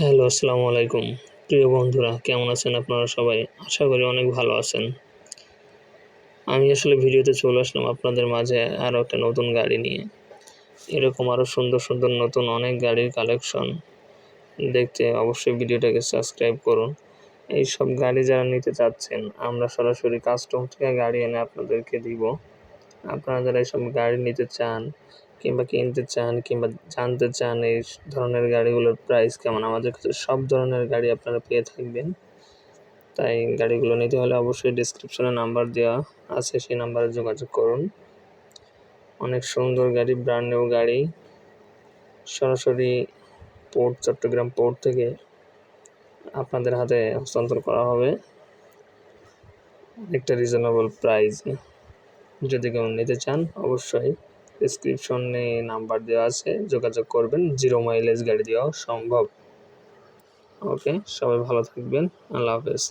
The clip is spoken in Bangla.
হ্যালো, আসসালামু আলাইকুম। প্রিয় বন্ধুরা, কেমন আছেন আপনারা সবাই? আশা করি অনেক ভালো আছেন। আমি আসলে ভিডিওতে চলে আসলাম আপনাদের মাঝে আরও একটা নতুন গাড়ি নিয়ে। এরকম আরও সুন্দর সুন্দর, নতুন অনেক গাড়ির কালেকশন। দেখতে অবশ্যই ভিডিওটাকে সাবস্ক্রাইব করুন। এই সব গাড়ি যারা নিতে চাচ্ছেন, আমরা সরাসরি কাস্টম থেকে গাড়ি এনে আপনাদেরকে দিব। আপনারা যারা এইসব গাড়ি নিতে চান কিংবা কিনতে চান কিংবা জানতে চান এই ধরনের গাড়িগুলোর প্রাইস কেমন? আমাদের কাছে সব ধরনের গাড়ি আপনারা পেয়ে থাকবেন। তাই গাড়িগুলো নিতে হলে অবশ্যই ডিসক্রিপশনে নাম্বার দেওয়া আছে সেই নাম্বারে যোগাযোগ করুন। অনেক সুন্দর গাড়ি ব্র্যান্ড নিউ গাড়ি। সরাসরি পোর্ট চট্টগ্রাম পোর্ট থেকে আপনাদের হাতে হস্তান্তর করা হবে। একটা রিজনেবল প্রাইস যদি কেউ নিতে চান, অবশ্যই ডিসক্রিপশনে নাম্বার দেওয়া আছে, যোগাযোগ করবেন জিরো মাইলেজ গাড়ি দেওয়া সম্ভব। ওকে সবাই ভালো থাকবেন, আল্লাহ হাফেজ।